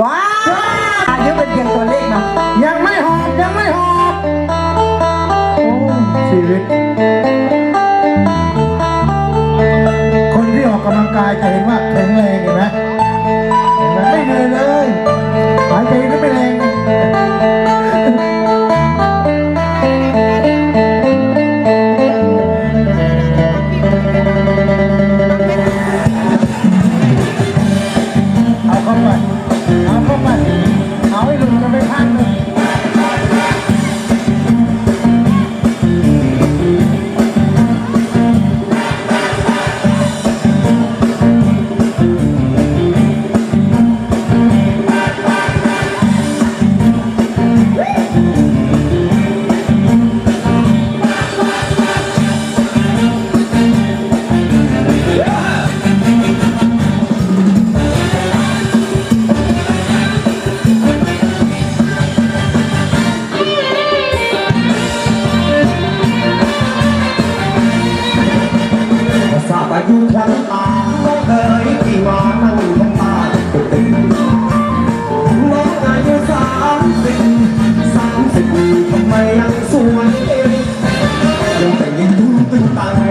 ว้าวอายุเป็นเพียงตัวเลขนะยังไม่หอบยังไม่หอบโอ้ชีวิตายจะเห็นว่าแข็งแรงเห็นไหมเห็นไหมไม่เหนื่อยเลยหายใจก็ไม่ มานั่งทำตาตึกตึงน้องอายุสามสิบสามสิบทำไมยังสวยยังแต่ยิ้มตึงตัง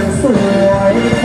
สิยังสวย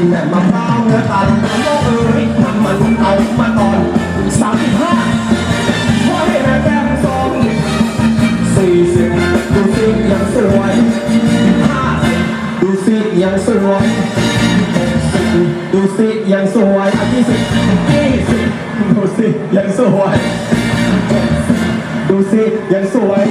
กินแม่มะพร้าวเนื้อตันน้องเอ๋ยมันมันเอามาตอนสามสิบห้าพอให้แม่แก้มสองสี่สิบดูสิยังสวยห้าสิบดูสิยังสวยดูสิยังสวยอันที่สิบยี่สิบดูสิยังสวยดูสิยังสวย